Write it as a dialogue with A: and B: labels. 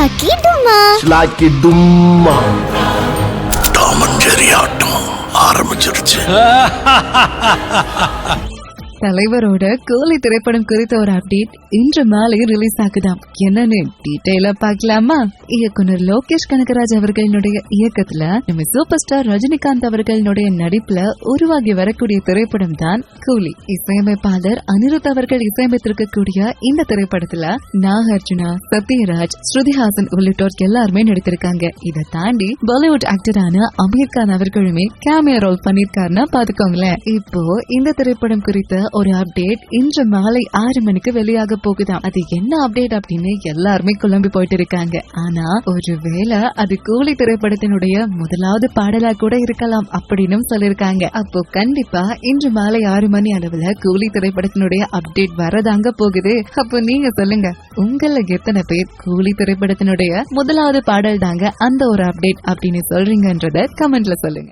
A: ஷாக்கி டுமா
B: லாக்கி டும்மா
C: டாம் அண்ட் ஜெரி ஆட்டம் ஆரம்பிச்சிருச்சு.
D: தலைவரோட கோலி திரைப்படம் குறித்த ஒரு அப்டேட் இன்று மாலை ரிலீஸ் ஆகுதாம். என்னன்னு டீட்டெயிலா பார்க்கலாமா? இயக்குனர் லோகேஷ் கனகராஜ் அவர்களினுடைய இயக்கத்துல நம்ம சூப்பர் ஸ்டார் ரஜினிகாந்த் அவர்களினுடைய நடிப்புல உருவாகி வரக்கூடிய திரைப்படம் தான் கூலி. இசையமைப்பாளர் அனிருத் அவர்கள் இசையமைத்திருக்கக்கூடிய இந்த திரைப்படத்துல நாகார்ஜுனா சத்யராஜ் ஸ்ருதிஹாசன் உள்ளிட்டோர் எல்லாருமே நடித்திருக்காங்க. இதை தாண்டி பாலிவுட் ஆக்டரான அமீர் கான் அவர்களுமே கேமியா ரோல் பண்ணிருக்காருன்னா பாத்துக்கோங்களேன் இப்போ இந்த திரைப்படம் குறித்த ஒரு அப்டேட் இன்று மாலை ஆறு மணிக்கு வெளியாக போகுதாம் அது என்ன அப்டேட் அப்படின்னு எல்லாருமே குழம்பி போயிட்டு இருக்காங்க. ஆனா ஒருவேளை அது கூலி திரைப்படத்தினுடைய முதலாவது பாடலா கூட இருக்கலாம் அப்படின்னு சொல்லிருக்காங்க அப்போ கண்டிப்பா இன்று மாலை ஆறு மணி அளவுல கூலி திரைப்படத்தினுடைய அப்டேட் வரதாங்க போகுது. அப்போ நீங்க சொல்லுங்க உங்கள எத்தனை பேர் கூலி திரைப்படத்தினுடைய முதலாவது பாடல் தாங்க அந்த ஒரு அப்டேட் அப்படின்னு சொல்றீங்கன்றத கமெண்ட்ல சொல்லுங்க.